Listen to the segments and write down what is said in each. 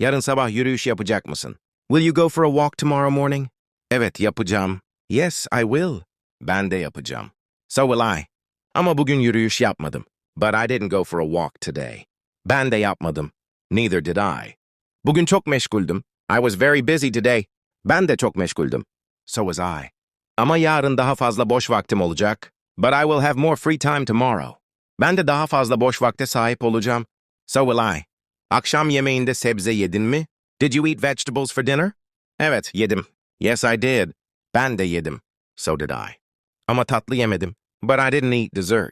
Yarın sabah yürüyüş yapacak mısın? Will you go for a walk tomorrow morning? Evet, yapacağım. Yes, I will. Ben de yapacağım. So will I. Ama bugün yürüyüş yapmadım. But I didn't go for a walk today. Ben de yapmadım. Neither did I. Bugün çok meşguldüm. I was very busy today. Ben de çok meşguldüm. So was I. Ama yarın daha fazla boş vaktim olacak. But I will have more free time tomorrow. Ben de daha fazla boş vakte sahip olacağım. So will I. Akşam yemeğinde sebze yedin mi? Did you eat vegetables for dinner? Evet, yedim. Yes, I did. Ben de yedim. So did I. Ama tatlı yemedim. But I didn't eat dessert.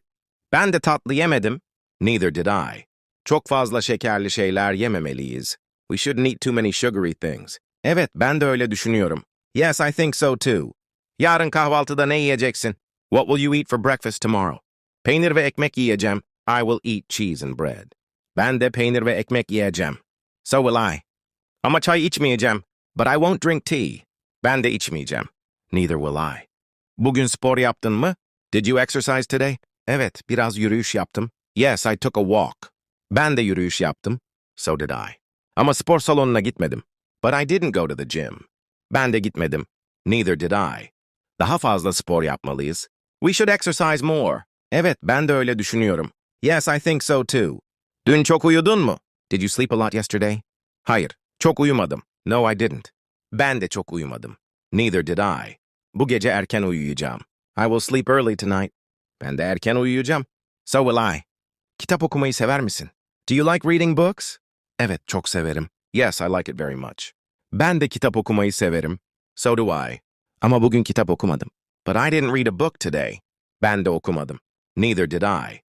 Ben de tatlı yemedim. Neither did I. Çok fazla şekerli şeyler yememeliyiz. We shouldn't eat too many sugary things. Evet, ben de öyle düşünüyorum. Yes, I think so too. Yarın kahvaltıda ne yiyeceksin? What will you eat for breakfast tomorrow? Peynir ve ekmek yiyeceğim. I will eat cheese and bread. Ben de peynir ve ekmek yiyeceğim. So will I. Ama çay içmeyeceğim. But I won't drink tea. Ben de içmeyeceğim. Neither will I. Bugün spor yaptın mı? Did you exercise today? Evet, biraz yürüyüş yaptım. Yes, I took a walk. Ben de yürüyüş yaptım. So did I. Ama spor salonuna gitmedim. But I didn't go to the gym. Ben de gitmedim. Neither did I. Daha fazla spor yapmalıyız. We should exercise more. Evet, ben de öyle düşünüyorum. Yes, I think so too. Dün çok uyudun mu? Did you sleep a lot yesterday? Hayır, çok uyumadım. No, I didn't. Ben de çok uyumadım. Neither did I. Bu gece erken uyuyacağım. I will sleep early tonight. Ben de erken uyuyacağım. So will I. Kitap okumayı sever misin? Do you like reading books? Evet, çok severim. Yes, I like it very much. Ben de kitap okumayı severim. So do I. Ama bugün kitap okumadım. But I didn't read a book today. Ben de okumadım. Neither did I.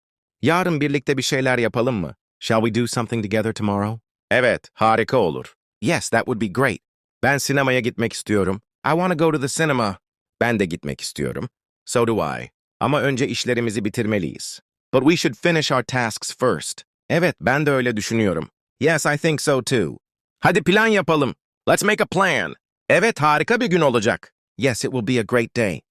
Yarın birlikte bir şeyler yapalım mı? Shall we do something together tomorrow? Evet, harika olur. Yes, that would be great. Ben sinemaya gitmek istiyorum. I want to go to the cinema. Ben de gitmek istiyorum. So do I. Ama önce işlerimizi bitirmeliyiz. But we should finish our tasks first. Evet, ben de öyle düşünüyorum. Yes, I think so too. Hadi plan yapalım. Let's make a plan. Evet, harika bir gün olacak. Yes, it will be a great day.